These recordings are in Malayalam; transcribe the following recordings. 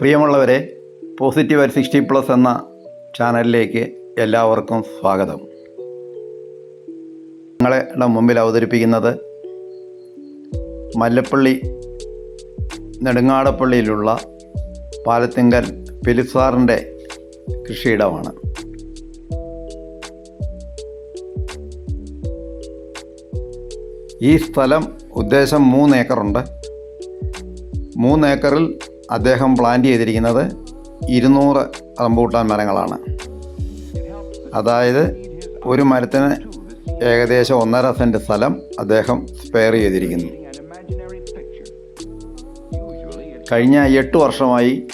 പ്രിയമുള്ളവരെ പോസിറ്റീവ് അറ്റ് സിക്സ്റ്റി പ്ലസ് എന്ന ചാനലിലേക്ക് എല്ലാവർക്കും സ്വാഗതം. നിങ്ങളുടെ മുമ്പിൽ അവതരിപ്പിക്കുന്നത് മല്ലപ്പള്ളി നെടുങ്ങാടപ്പള്ളിയിലുള്ള പാലത്തിങ്കൽ പെലിസാറിന്റെ കൃഷിയിടമാണ്. ഈ സ്ഥലം ഉദ്ദേശം മൂന്ന് ഏക്കറുണ്ട്. മൂന്ന് ഏക്കറിൽ അദ്ദേഹം പ്ലാന്റ് ചെയ്തിരിക്കുന്നത് ഇരുന്നൂറ് റംബൂട്ടാൻ മരങ്ങളാണ്. അതായത് ഒരു മരത്തിന് ഏകദേശം ഒന്നര സെന്റ് സ്ഥലം അദ്ദേഹം സ്പെയർ ചെയ്തിരിക്കുന്നു. കഴിഞ്ഞ എട്ട് വർഷമായി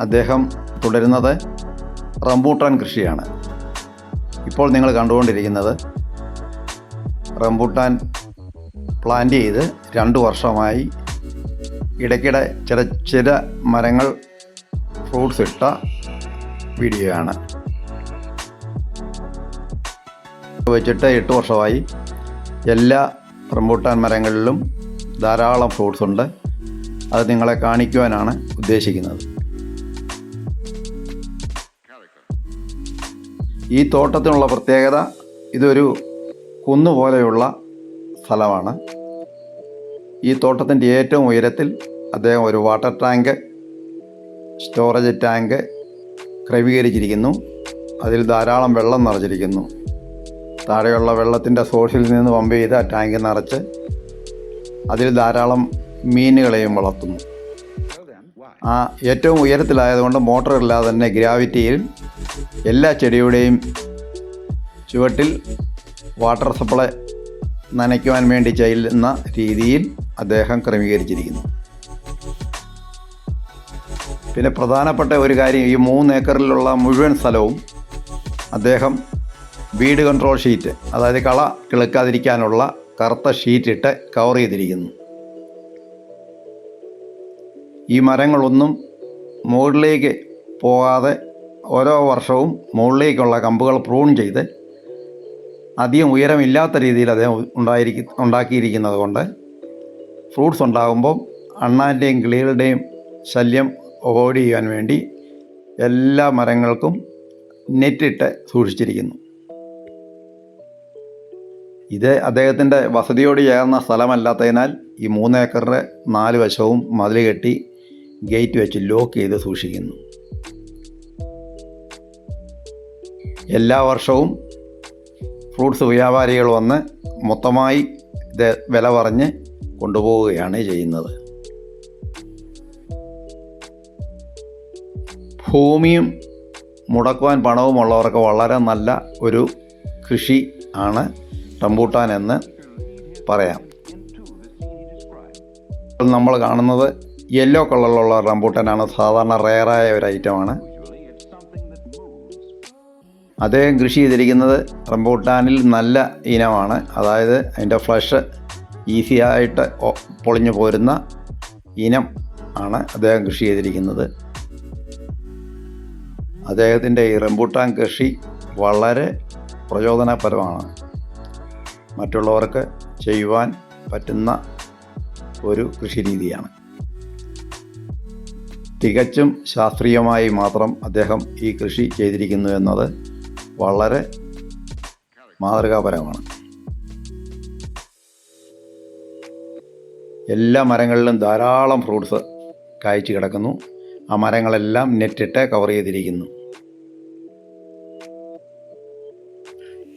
അദ്ദേഹം തുടരുന്നത് റംബൂട്ടാൻ കൃഷിയാണ്. ഇപ്പോൾ നിങ്ങൾ കണ്ടുകൊണ്ടിരിക്കുന്നത് റംബൂട്ടാൻ പ്ലാന്റ് ചെയ്ത് രണ്ട് വർഷമായി ഇടയ്ക്കിടെ ചില ചില മരങ്ങൾ ഫ്രൂട്ട്സ് ഇട്ട ആണ് വെച്ചിട്ട് എട്ട് വർഷമായി എല്ലാ റംബൂട്ടാൻ മരങ്ങളിലും ധാരാളം ഫ്രൂട്ട്സ് ഉണ്ട്. അത് നിങ്ങളെ കാണിക്കുവാനാണ് ഉദ്ദേശിക്കുന്നത്. ഈ തോട്ടത്തിനുള്ള പ്രത്യേകത ഇതൊരു കുന്നുപോലെയുള്ള സ്ഥലമാണ്. ഈ തോട്ടത്തിന്റെ ഏറ്റവും ഉയരത്തിൽ അദ്ദേഹം ഒരു വാട്ടർ ടാങ്ക് സ്റ്റോറേജ് ടാങ്ക് ക്രമീകരിച്ചിരിക്കുന്നു. അതിൽ ധാരാളം വെള്ളം നിറച്ചിരിക്കുന്നു താഴെയുള്ള വെള്ളത്തിന്റെ സോഴ്സിൽ നിന്ന് പമ്പ് ചെയ്ത് ടാങ്ക് നിറച്ച് അതിൽ ധാരാളം മീനുകളെയും വളർത്തുന്നു. ആ ഏറ്റവും ഉയരത്തിലായതുകൊണ്ട് മോട്ടർ ഇല്ലാതെ തന്നെ ഗ്രാവിറ്റിയിൽ എല്ലാ ചെടിയുടെയും ചുവട്ടിൽ വാട്ടർ സപ്ലൈ നനയ്ക്കുവാൻ വേണ്ടി ചെയ്യുന്ന രീതിയിൽ അദ്ദേഹം ക്രമീകരിച്ചിരിക്കുന്നു. പിന്നെ പ്രധാനപ്പെട്ട ഒരു കാര്യം ഈ മൂന്ന് ഏക്കറിലുള്ള മുഴുവൻ സ്ഥലവും അദ്ദേഹം വീട് കൺട്രോൾ ഷീറ്റ് അതായത് കള കിളുക്കാതിരിക്കാനുള്ള കറുത്ത ഷീറ്റിട്ട് കവർ ചെയ്തിരിക്കുന്നു. ഈ മരങ്ങളൊന്നും മുകളിലേക്ക് പോകാതെ ഓരോ വർഷവും മുകളിലേക്കുള്ള കമ്പുകൾ പ്രൂൺ ചെയ്ത് അധികം ഉയരമില്ലാത്ത രീതിയിൽ അദ്ദേഹം ഉണ്ടായിരിക്ക ഉണ്ടാക്കിയിരിക്കുന്നത് കൊണ്ട് ഫ്രൂട്ട്സ് ഉണ്ടാകുമ്പോൾ അണ്ണാന്റെയും കിളികളുടെയും ശല്യം അവോയ്ഡ് ചെയ്യാൻ വേണ്ടി എല്ലാ മരങ്ങൾക്കും നെറ്റിട്ട് സൂക്ഷിച്ചിരിക്കുന്നു. ഇത് അദ്ദേഹത്തിന്റെ വസതിയോട് ചേർന്ന സ്ഥലമല്ലാത്തതിനാൽ ഈ മൂന്നേക്കറിന്റെ നാല് വശവും മതിൽ കെട്ടി ഗേറ്റ് വെച്ച് ലോക്ക് ചെയ്ത് സൂക്ഷിക്കുന്നു. എല്ലാ വർഷവും ഫ്രൂട്ട്സ് വ്യാപാരികൾ വന്ന് മൊത്തമായി ഇത് വില പറഞ്ഞ് കൊണ്ടുപോവുകയാണ് ചെയ്യുന്നത്. ഭൂമിയും മുടക്കുവാൻ പണവുമുള്ളവർക്ക് വളരെ നല്ല ഒരു കൃഷി ആണ് റംബൂട്ടാൻ എന്ന് പറയാം. നമ്മൾ കാണുന്നത് യെല്ലോ കളറിലുള്ള റംബൂട്ടാനാണ്. സാധാരണ റെയറായ ഒരു ഐറ്റമാണ്. അദ്ദേഹം കൃഷി ചെയ്തിരിക്കുന്നത് റംബൂട്ടാനിൽ നല്ല ഇനമാണ്. അതായത് അതിന്റെ ഫ്ലഷ് ഈസിയായിട്ട് പൊളിഞ്ഞു പോരുന്ന ഇനം ആണ് അദ്ദേഹം കൃഷി ചെയ്തിരിക്കുന്നത്. അദ്ദേഹത്തിന്റെ ഈ റംബൂട്ടാൻ കൃഷി വളരെ പ്രചോദനപരമാണ്. മറ്റുള്ളവർക്ക് ചെയ്യുവാൻ പറ്റുന്ന ഒരു കൃഷി രീതിയാണ്. തികച്ചും ശാസ്ത്രീയമായി മാത്രം അദ്ദേഹം ഈ കൃഷി ചെയ്തിരിക്കുന്നു എന്നത് വളരെ മാതൃകാപരമാണ്. എല്ലാ മരങ്ങളിലും ധാരാളം ഫ്രൂട്ട്സ് കായ്ച്ചു കിടക്കുന്നു. ആ മരങ്ങളെല്ലാം നെറ്റിട്ട് കവർ ചെയ്തിരിക്കുന്നു.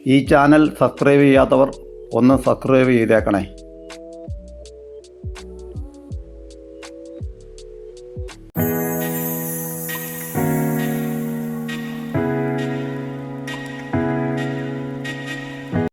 ഈ ചാനൽ സബ്സ്ക്രൈബ് ചെയ്യാത്തവർ ഒന്ന് സബ്സ്ക്രൈബ് ചെയ്തേക്കണേ.